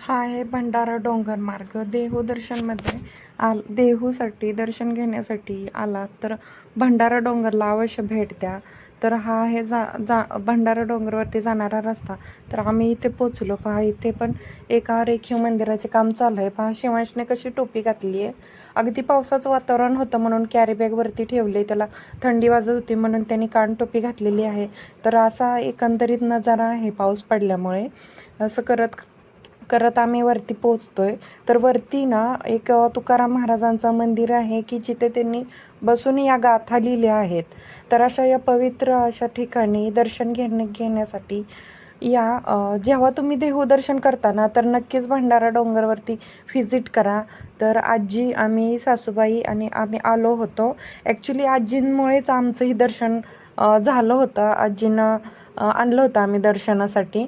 हा आहे भंडारा डोंगर मार्ग. देहू दर्शनमध्ये आल देहूसाठी दर्शन घेण्यासाठी आलात तर भंडारा डोंगरला अवश्य भेट द्या. तर हा आहे जा जा भंडारा डोंगरवरती जाणारा रस्ता. तर आम्ही इथे पोचलो पहा. इथे पण एका रेखीव मंदिराचे काम चालू आहे. पहा शिवांशने कशी टोपी घातली आहे. अगदी पावसाचं वातावरण होतं म्हणून कॅरीबॅगवरती ठेवले त्याला थंडी वाजत होती म्हणून त्यांनी कान टोपी घातलेली आहे. तर असा एकंदरीत नजारा आहे पाऊस पडल्यामुळे. असं करत करत आम्ही वरती पोचतोय तर वरती ना एक तुकाराम महाराजांचं मंदिर आहे की जिथे त्यांनी बसून या गाथा लिहिल्या आहेत. तर अशा या पवित्र अशा ठिकाणी दर्शन घेणे घेण्यासाठी या जेव्हा तुम्ही देहू दर्शन करताना तर नक्कीच भंडारा डोंगरवरती व्हिजिट करा. तर आजी आम्ही सासूबाई आणि आम्ही आलो होतो. ॲक्च्युली आजींमुळेच आमचंही दर्शन झालं होतं. आजींना आणलं होतं आम्ही दर्शनासाठी.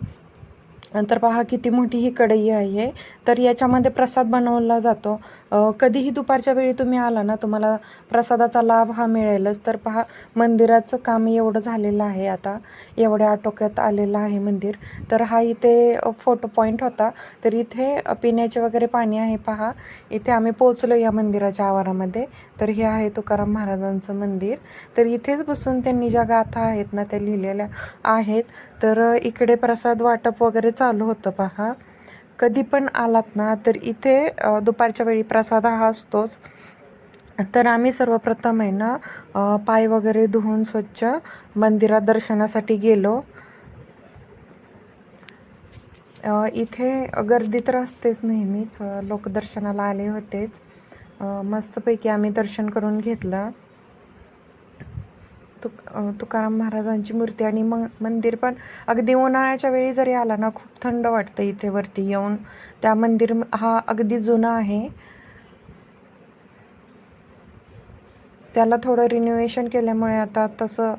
तर पहा किती मोठी ही कढई आहे. तर याच्यामध्ये प्रसाद बनवला जातो. कधीही दुपारच्या वेळी तुम्ही आला ना तुम्हाला प्रसादाचा लाभ हा मिळेलच. तर पहा मंदिराचं काम एवढं झालेलं आहे आता. एवढ्या आटोक्यात आलेलं आहे मंदिर. तर हा इथे फोटो पॉईंट होता. तर इथे पिण्याचे वगैरे पाणी आहे पहा. इथे आम्ही पोचलो या मंदिराच्या आवारामध्ये. तर हे आहे तुकाराम महाराजांचं मंदिर. तर इथेच बसून त्यांनी ज्या गाथा आहेत ना त्या लिहिलेल्या आहेत. तर इकडे प्रसाद वाटप वगैरे चालू होतं पहा. कधी पण आलात ना तर इथे दुपारच्या वेळी प्रसाद हा असतोच. तर आम्ही सर्वप्रथम आहे ना पाय वगैरे धुवून स्वच्छ मंदिरात दर्शनासाठी गेलो. इथे गर्दी तर असतेच नेहमीच. लोक दर्शनाला आले होतेच. मस्तपैकी आम्ही दर्शन करून घेतलं. तुक तुकाराम महाराजांची मूर्ती आणि मग मंदिर पण अगदी उन्हाळ्याच्या वेळी जरी आला ना खूप थंड वाटतं इथे वरती येऊन. त्या मंदिर हा अगदी जुना आहे. त्याला थोडं रिन्युवेशन केल्यामुळे आता तसं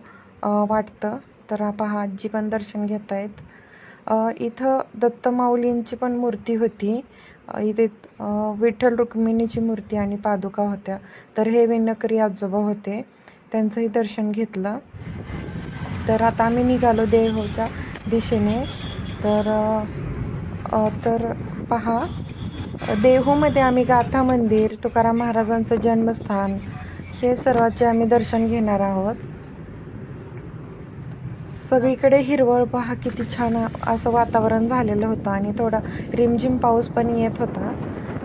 वाटतं. तर हा पहा आजी पण दर्शन घेत आहेत इथं दत्त माऊलींची पण मूर्ती होती. इथे विठ्ठल रुक्मिणीची मूर्ती आणि पादुका होत्या. तर हे विणकरी आजोबा होते. त्यांचंही दर्शन घेतलं. तर आता आम्ही निघालो देहूच्या दिशेने. तर तर पहा देहूमध्ये आम्ही गाथा मंदिर तुकाराम महाराजांचं जन्मस्थान हे सर्वाचे आम्ही दर्शन घेणार आहोत. सगळीकडे हिरवळ पहा किती छान असं वातावरण झालेलं होतं आणि थोडा रिमझिम पाऊस पण येत होता.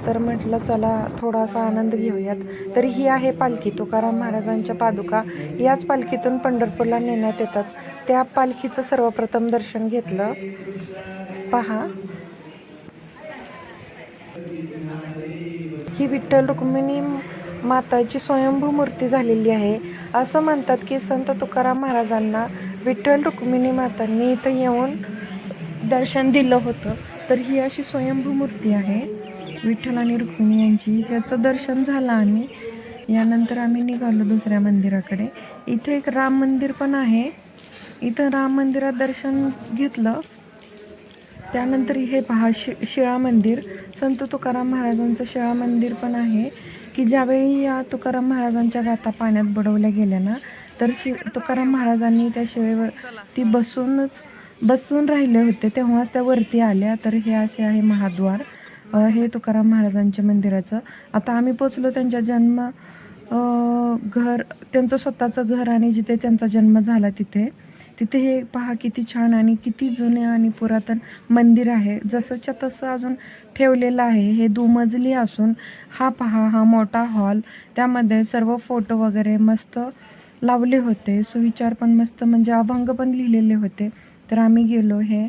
तर म्हटलं चला थोडासा आनंद घेऊयात. तर ही आहे पालखी. तुकाराम महाराजांच्या पादुका याच पालखीतून पंढरपूरला नेण्यात येतात. त्या पालखीचं सर्वप्रथम दर्शन घेतलं. पहा. ही विठ्ठल रुक्मिणी माताची स्वयंभू मूर्ती झालेली आहे. असं म्हणतात की संत तुकाराम महाराजांना विठ्ठल रुक्मिणी मातांनी इथं येऊन दर्शन दिलं होतं. तर ही अशी स्वयंभू मूर्ती आहे. विठ्ठल आणि रुक्मिणी यांची त्याचं दर्शन झालं आणि यानंतर आम्ही निघालो दुसऱ्या मंदिराकडे. इथे एक राम मंदिर पण आहे. इथं राम मंदिरात दर्शन घेतलं. त्यानंतर हे पहा शि शिळा मंदिर. संत तुकाराम महाराजांचं शिळा मंदिर पण आहे. की ज्यावेळी या तुकाराम महाराजांच्या गाथा पाण्यात बुडवल्या गेल्या ना तर शि तुकाराम महाराजांनी त्या शिळेवर ती बसूनच बसून राहिले होते. तेव्हाच त्या वरती आल्या. तर हे असे आहे महाद्वार. हे तुकाराम महाराजांच्या मंदिराचं. आता आम्ही पोचलो त्यांच्या जन्म घर त्यांचं स्वतःचं घर आणि जिथे त्यांचा जन्म झाला तिथे. तिथे हे पहा किती छान आणि किती जुने आणि पुरातन मंदिर आहे. जसंच्या तसं अजून ठेवलेलं आहे. हे दुमजली असून हा पहा हा मोठा हॉल. त्यामध्ये सर्व फोटो वगैरे मस्त लावले होते. सुविचार पण मस्त म्हणजे अभंग पण लिहिलेले होते. तर आम्ही गेलो हे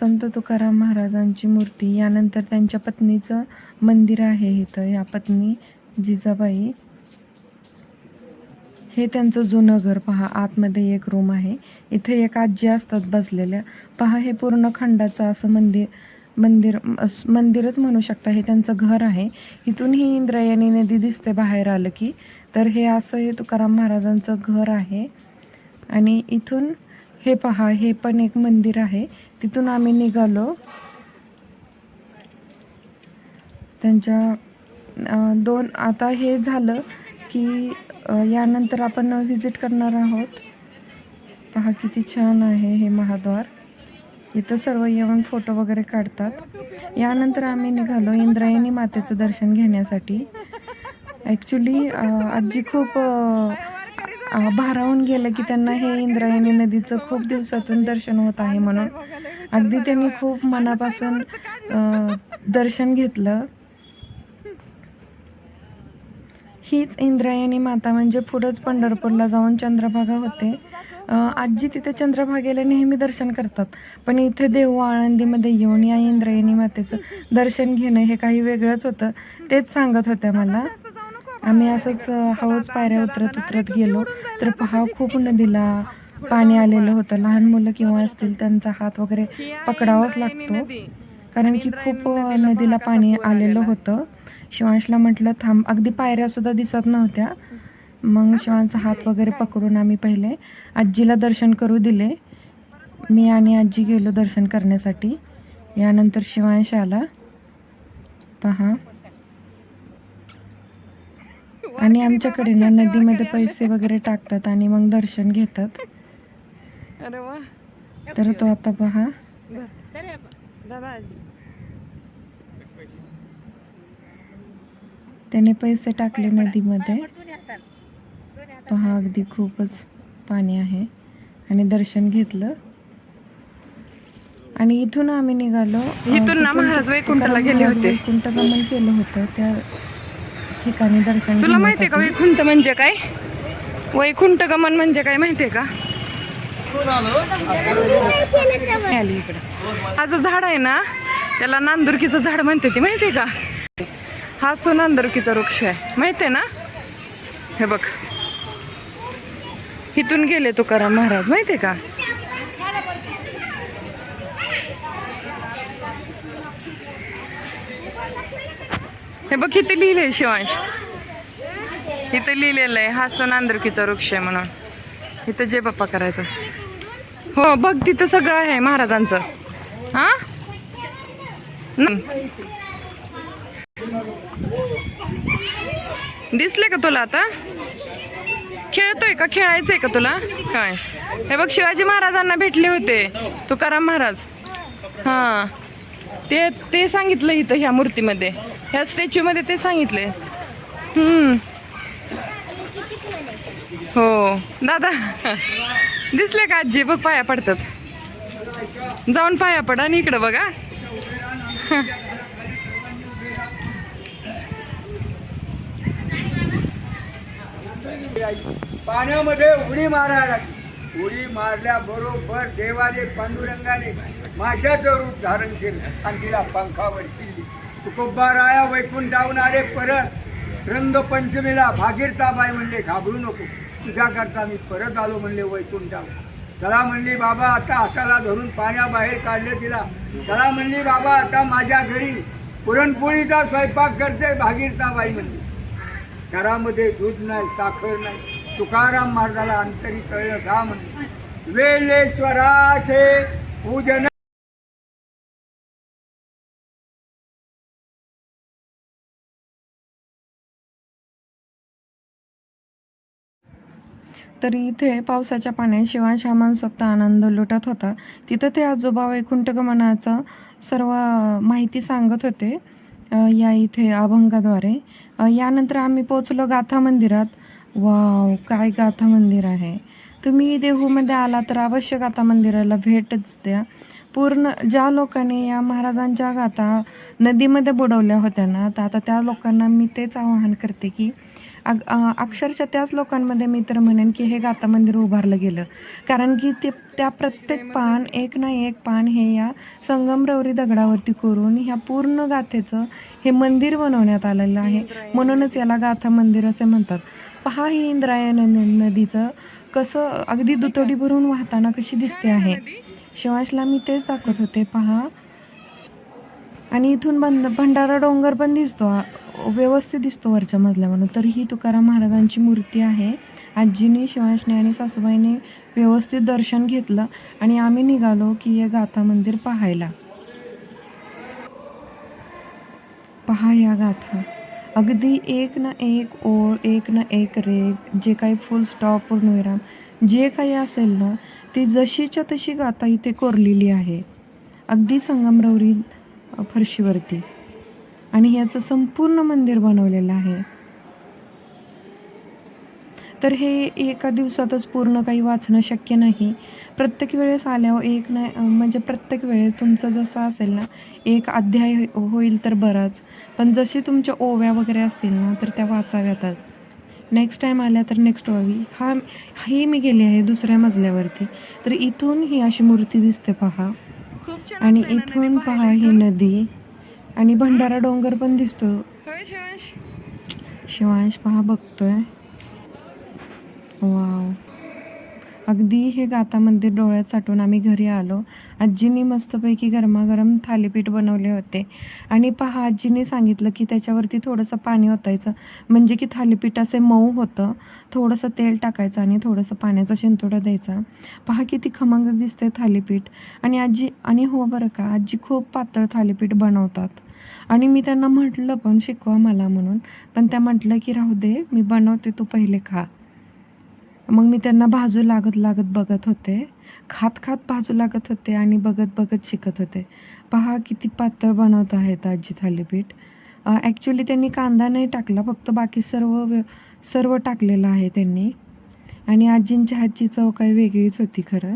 संत तुकाराम महाराजांची मूर्ती यानंतर त्यांच्या पत्नीचं मंदिर आहे इथं. या पत्नी जिजाबाई हे त्यांचं जुनं घर. पहा आतमध्ये एक रूम आहे. इथे एक आजी असतात बसलेल्या. पहा हे पूर्ण खंडाचं असं मंदिर मंदिर मंदिरच म्हणू शकता. हे त्यांचं घर आहे. इथून ही इंद्रायणी नदी दिसते बाहेर आलं की. तर हे असं हे तुकाराम महाराजांचं घर आहे. आणि इथून हे पहा हे पण एक मंदिर आहे. तिथून आम्ही निघालो. त्यांच्या दोन आता हे झालं की यानंतर आपण व्हिजिट करणार आहोत. पहा किती छान आहे हे महाद्वार. इथं सर्व येऊन फोटो वगैरे काढतात. यानंतर आम्ही निघालो इंद्रायणी मातेचं दर्शन घेण्यासाठी. ॲक्च्युली आजी खूप भारावून गेलं की त्यांना हे इंद्रायणी नदीचं खूप दिवसातून दर्शन होत आहे म्हणून. अगदी त्यांनी खूप मनापासून दर्शन घेतलं. हीच इंद्रायणी माता म्हणजे पुढंच पंढरपूरला जाऊन चंद्रभागा होते. आजी तिथे चंद्रभागेला नेहमी दर्शन करतात. पण इथे देहू आळंदीमध्ये येऊन या इंद्रायणी मातेचं दर्शन घेणं हे काही वेगळंच होतं. तेच सांगत होत्या मला. आम्ही असंच अ, हळूच पायऱ्या उतरत उतरत गेलो. तर पहा खूप नदीला पाणी आलेलं होतं. लहान मुलं किंवा असतील त्यांचा हात वगैरे पकडावाच लागतो. कारण की खूप नदीला पाणी आलेलं होतं. शिवांशला म्हटलं थांब अगदी पायऱ्या सुद्धा दिसत नव्हत्या. मग शिवांचा हात वगैरे पकडून आम्ही पहिले. आजीला दर्शन करू दिले. मी आणि आजी गेलो दर्शन करण्यासाठी. यानंतर शिवांश आला. पहा. आणि आमच्याकडे ना नदीमध्ये पैसे वगैरे टाकतात आणि मग दर्शन घेतात. अरे वा. तर तो आता पहा. त्याने पैसे टाकले नदीमध्ये. पहा अगदी खूपच पाणी आहे. आणि दर्शन घेतलं. आणि इथून आम्ही निघालो. इथून ना महाराज वैकुंठला गेले होते. वैकुंठ गमन केलं होतं. त्या ठिकाणी दर्शन तुला माहितीये का घेण्यासाठी. वैकुंठ म्हणजे काय? वैकुंठ गमन म्हणजे काय माहितीये का? आली इकडे. हा जो झाड आहे ना त्याला नांदुरकीचं झाड म्हणते ती माहितीये का? हाच तो नांदुरकीचा वृक्ष आहे माहितीये ना? हे बघ. इथून गेले तुकाराम महाराज माहितीये का? हे बघ इथे लिहिले शिवांश. इथं लिहिलेलं आहे हाच तो नांदुरकीचा वृक्ष आहे म्हणून. इथं जे बाप्पा करायचं. हो बघ तिथं सगळं आहे महाराजांचं. हा? न- दिसले का तुला आता? खेळतोय का? खेळायचंय का तुला? काय? हे बघ शिवाजी महाराजांना भेटले होते. तुकाराम महाराज. हा. ते ते सांगितलं इथं ह्या मूर्तीमध्ये. ह्या स्टॅच्यूमध्ये ते सांगितले हम्म. हो. दादा दिसले का आजी? बघ पाया पडतात. जाऊन पाया पडा आणि इकडं बघा पाण्यामध्ये उडी मारायला उडी मारल्याबरोबर देवाने पांडुरंगाने माशाचं रूप धारण केलं आणि तिला पंखावर शिरली. तुकोबाराया जाऊन आले परत. रंगपंचमीला भागीरताबाई म्हणले घाबरू नको. तुझ्याकरता मी परत आलो म्हणले वैकुंठाव चला म्हणली बाबा आता हाताला धरून पाण्याबाहेर काढले तिला. चला म्हणली बाबा आता माझ्या घरी पुरणपोळीचा स्वयंपाक करते भागीरताबाई म्हणली. घरामध्ये दूध नाही साखर नाही. तुकाराम महाराजाला अंतरी कळलं का म्हणजे वेलेश्वराचे पूजन तर इथे पावसाच्या पाण्यात शिवांश हा आनंद लुटत होता. तिथं ते आजोबा वैकुंठ गमनाचं सर्व माहिती सांगत होते या इथे अभंगाद्वारे. यानंतर आम्ही पोचलो गाथा मंदिरात. वाव काय गाथा मंदिर आहे. तुम्ही देहूमध्ये आला तर अवश्य गाथा मंदिराला भेटच द्या. पूर्ण ज्या लोकांनी या महाराजांच्या गाथा नदीमध्ये बुडवल्या होत्या ना तर आता त्या लोकांना मी तेच आवाहन करते की अग अक्षरशः त्याच लोकांमध्ये मी तर म्हणेन की हे गाता मंदिर उभारलं गेलं. कारण की ते त्या प्रत्येक पान एक ना एक पान हे या संगमरवरी दगडावरती करून ह्या पूर्ण गाथेचं हे मंदिर बनवण्यात आलेलं आहे. म्हणूनच याला गाथा मंदिर असे म्हणतात. पहा ही इंद्रायण नदीचं कसं अगदी दुतडी भरून वाहताना कशी दिसते आहे. शिवाशला मी तेच दाखवत होते. पहा आणि इथून बंद भंडारा डोंगर पण दिसतो. व्यवस्थित दिसतो वरच्या मजल्यावरून तर ही तुकाराम महाराजांची मूर्ती आहे. आजीने शिवांशने आणि सासूबाईने व्यवस्थित दर्शन घेतलं आणि आम्ही निघालो की हे गाथा मंदिर पाहायला. पहा या गाथा. अगदी एक ना एक ओळ एक ना एक रेग जे काही फुल स्टॉप पूर्णविराम जे काही असेल ना ती जशीच्या तशी गाथा इथे कोरलेली आहे. अगदी संगमरवरी फरशीवरती. आणि ह्याचं संपूर्ण मंदिर बनवलेलं आहे. तर हे एका दिवसातच पूर्ण काही वाचणं शक्य नाही. प्रत्येक वेळेस आल्यावर एक नाही म्हणजे प्रत्येक वेळेस तुमचं जसं असेल ना एक अध्याय हो- होईल तर बरंच. पण जशी तुमच्या ओव्या वगैरे असतील ना तर त्या वाचाव्यातच. नेक्स्ट टाईम आल्या तर नेक्स्ट ओवी. हा ही मी गेली आहे दुसऱ्या मजल्यावरती. तर इथून ही अशी मूर्ती दिसते पहा. आणि इथून पहा ही? नदी. आणि भंडारा डोंगर पण दिसतो. शिवांश. पहा बघतोय. वाव. अगदी हे गाता मंदिर डोळ्यात साठवून आम्ही घरी आलो. आजीनी मस्तपैकी गरमागरम थालीपीठ बनवले होते. आणि पहा आजीने सांगितलं की त्याच्यावरती थोडंसं पाणी ओतायचं. म्हणजे की थालीपीठ असे मऊ होतं थोडंसं तेल टाकायचं आणि थोडंसं पाण्याचा शिंतोडा द्यायचा. पहा किती खमंग दिसते थालीपीठ. आणि आजी आणि हो बरं का आजी खूप पातळ थालीपीठ बनवतात. आणि मी त्यांना म्हटलं पण शिकवा मला म्हणून. पण त्या म्हटलं की राहू दे मी बनवते तू पहिले खा. मग मी त्यांना भाजू लागत लागत बघत होते. खात खात भाजू लागत होते आणि बघत बघत शिकत होते. पहा किती पातळ बनवत आहेत आजी थालीपीठ ॲक्च्युली त्यांनी कांदा नाही टाकला फक्त बाकी सर्व व्य- सर्व टाकलेलं आहे त्यांनी. आणि आजींच्या हातची चव काही वेगळीच होती खरं.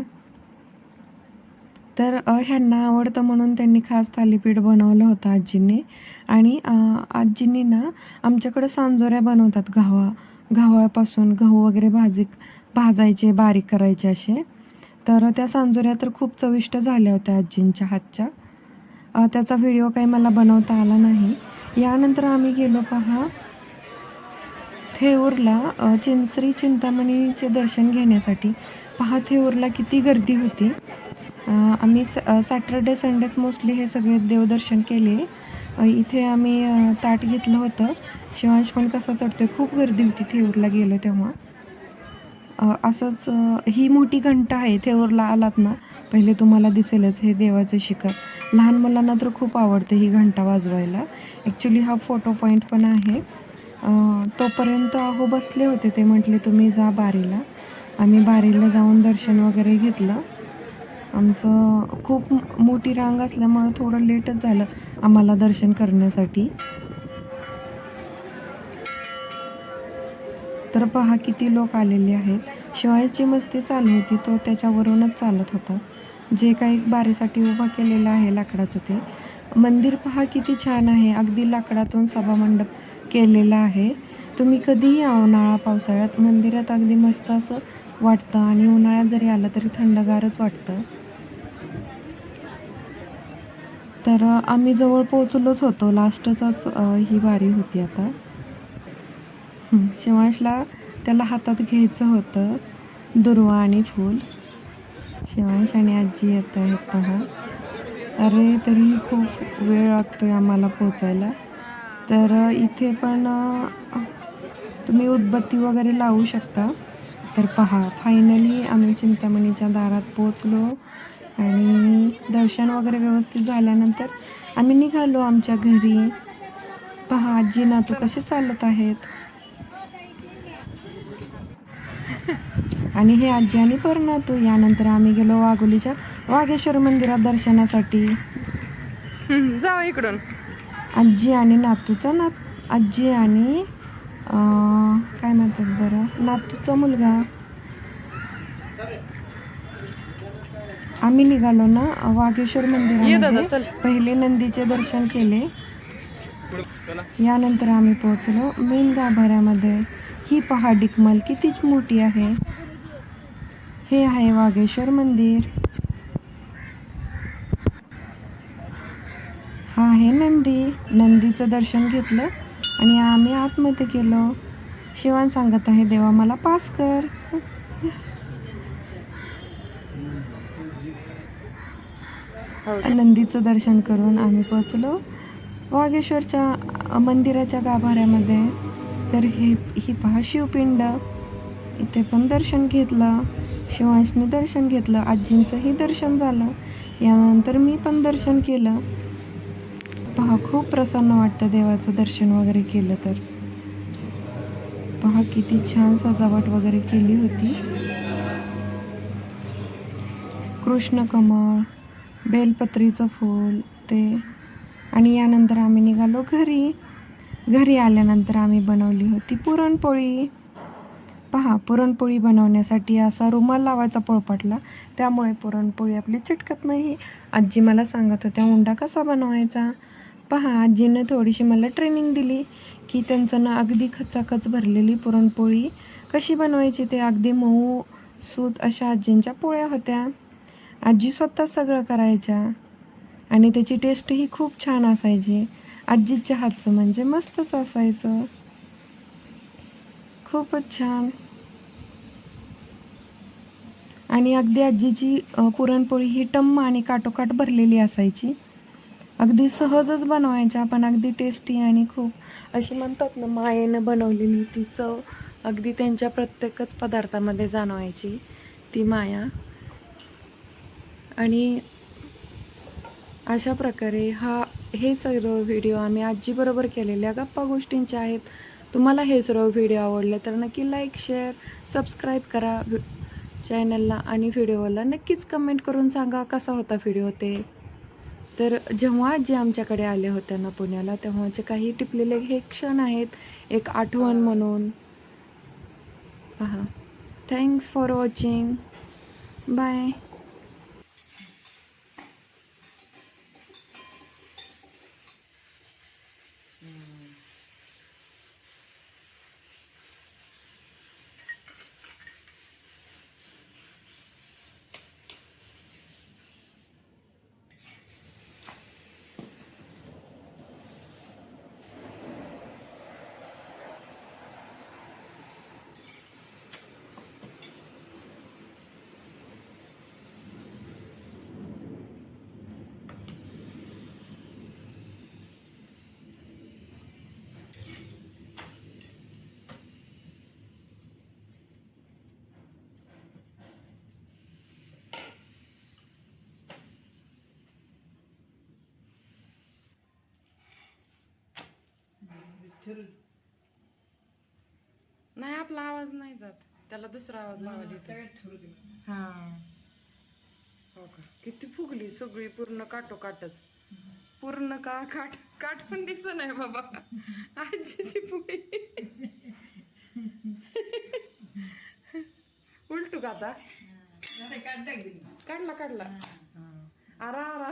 तर ह्यांना आवडतं म्हणून त्यांनी खास थालीपीठ बनवलं होतं आजींनी. आणि आजींनी ना आमच्याकडं सांजोऱ्या बनवतात गव्हा. गव्हापासून गहू वगैरे भाजी भाजायचे बारीक करायचे असे. तर त्या सांजोऱ्या तर खूप चविष्ट झाल्या होत्या आजींच्या हातच्या. त्याचा व्हिडिओ काही मला बनवता आला नाही. यानंतर आम्ही गेलो पहा. थेऊरला चिंचरी चिंतामणीचे दर्शन घेण्यासाठी. पहा थेऊरला किती गर्दी होती. आम्ही स सॅटर्डे संडेच मोस्टली हे सगळे देवदर्शन केले. इथे आम्ही ताट घेतलं होतं. शिवांश पण कसा आहे खूप गर्दी होती थेऊरला गेलो तेव्हा. असंच ही मोठी घंटा आहे थेऊरला आलात ना पहिले तुम्हाला दिसेलच हे देवाचं शिखर. लहान मुलांना तर खूप आवडते ही घंटा वाजवायला. ॲक्च्युली हा फोटो पॉईंट पण आहे. तोपर्यंत अहो बसले होते ते म्हटले तुम्ही जा बारीला. आम्ही बारीला जाऊन दर्शन वगैरे घेतलं. आमचं खूप मोठी रांग असल्यामुळं थोडं लेटच झालं आम्हाला दर्शन करण्यासाठी. तर पहा किती लोक आलेले आहेत. शिवायची मस्ती चालू होती तो त्याच्यावरूनच चालत होता. जे काही बारीसाठी उभा केलेलं आहे लाकडाचं ते. मंदिर पहा किती छान आहे. अगदी लाकडातून सभामंडप केलेला आहे. तुम्ही कधीही या उन्हाळा पावसाळ्यात मंदिरात अगदी मस्त असं वाटतं आणि उन्हाळ्यात जरी आलं तरी थंडगारच वाटतं. तर आम्ही जवळ पोचलोच होतो. लास्टचाच ही वारी होती आता. शिवांशला त्याला हातात घ्यायचं होतं. दुर्वा आणि फूल. शिवांश आणि आजी येत आहेत पहा. अरे तरी खूप वेळ लागतो आहे आम्हाला पोचायला. तर इथे पण तुम्ही उदबत्ती वगैरे लावू शकता. तर पहा फायनली आम्ही चिंतामणीच्या दारात पोचलो आणि दर्शन वगैरे व्यवस्थित झाल्यानंतर आम्ही निघालो आमच्या घरी. पहा आजी नातू कसे चालत आहेत? आणि हे आजी आणि परनातू यानंतर आम्ही गेलो वाघोलीच्या वाघेश्वर मंदिरात दर्शनासाठी. जाऊ इकडून. आजी आणि नातूचा नात आजी आणि काय म्हणतात बरं? नातूचा मुलगा. आम्ही निघालो ना मंदिरामध्ये. चल. पहिले नंदीचे दर्शन केले. यानंतर आम्ही पोहोचलो मेन गाभाऱ्यामध्ये. ही पहा डिकमल कितीच मोठी आहे. हे आहे वाघेश्वर मंदिर. हा आहे नंदी. नंदीचं दर्शन घेतलं. आणि आम्ही आतमध्ये गेलो. शिवान सांगत आहे देवा मला पास कर. नंदीचं दर्शन करून आम्ही पोचलो वाघेश्वरच्या मंदिराच्या गाभाऱ्यामध्ये. तर हे ही पहा शिवपिंड. इथे पण दर्शन घेतलं. शिवांशने दर्शन घेतलं. आजींचंही दर्शन झालं. यानंतर मी पण दर्शन केलं. पहा खूप प्रसन्न वाटतं देवाचं दर्शन वगैरे केलं तर. पहा किती छान सजावट वगैरे केली होती. कृष्ण कमळ बेलपत्रीचं फूल ते. आणि यानंतर आम्ही निघालो घरी. घरी आल्यानंतर आम्ही बनवली होती पुरणपोळी. पहा पुरणपोळी बनवण्यासाठी असा रुमाल लावायचा पोळपाटला त्यामुळे पुरणपोळी आपली चिटकत नाही. आजी मला सांगत होत्या उंडा कसा बनवायचा? पहा आजीनं थोडीशी मला ट्रेनिंग दिली की त्यांचं ना अगदी खचाखच भरलेली पुरणपोळी कशी बनवायची ते अगदी मऊ सूत अशा आजींच्या पोळ्या होत्या. आजी स्वतः सगळं करायच्या आणि त्याची टेस्टही खूप छान असायची. आजीच्या हातचं म्हणजे मस्तच असायचं. खूपच छान. आणि अगदी आजीची पुरणपोळी ही टम्म आणि काटोकाट भरलेली असायची. अगदी सहजच बनवायच्या पण अगदी टेस्टी आणि खूप अशी म्हणतात ना मायेनं बनवलेली ती चव अगदी त्यांच्या प्रत्येकच पदार्थामध्ये जाणवायची ती माया. आणि अशा प्रकारे हा हे सर्व व्हिडिओ आम्ही आजीबरोबर केलेल्या गप्पा गोष्टींचे आहेत. तुम्हाला हे सर्व व्हिडिओ आवडले तर नक्की लाईक शेअर सबस्क्राईब करा. चॅनलला आणि व्हिडिओला नक्कीच कमेंट करून सांगा कसा होता व्हिडिओ ते. तर जेव्हा जे आमच्याकडे आले होते ना पुण्याला तेव्हाचे काही टिपलेले हे क्षण आहेत एक आठवण म्हणून. पहा. थँक्स फॉर वॉचिंग बाय नाही आपला आवाज नाही जात. त्याला दुसरा आवाज लावायला हा हो. का? किती फुगली सगळी पूर्ण काटो काटच पूर्ण का काट काट पण दिस नाही बाबा. आजीची फुगली. उलटू का आता? काढला काढला. आरा आरा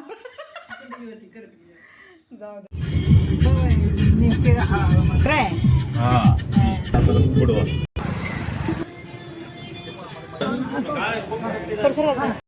जाऊ. Tres. Ah. Eh. Por cerrar.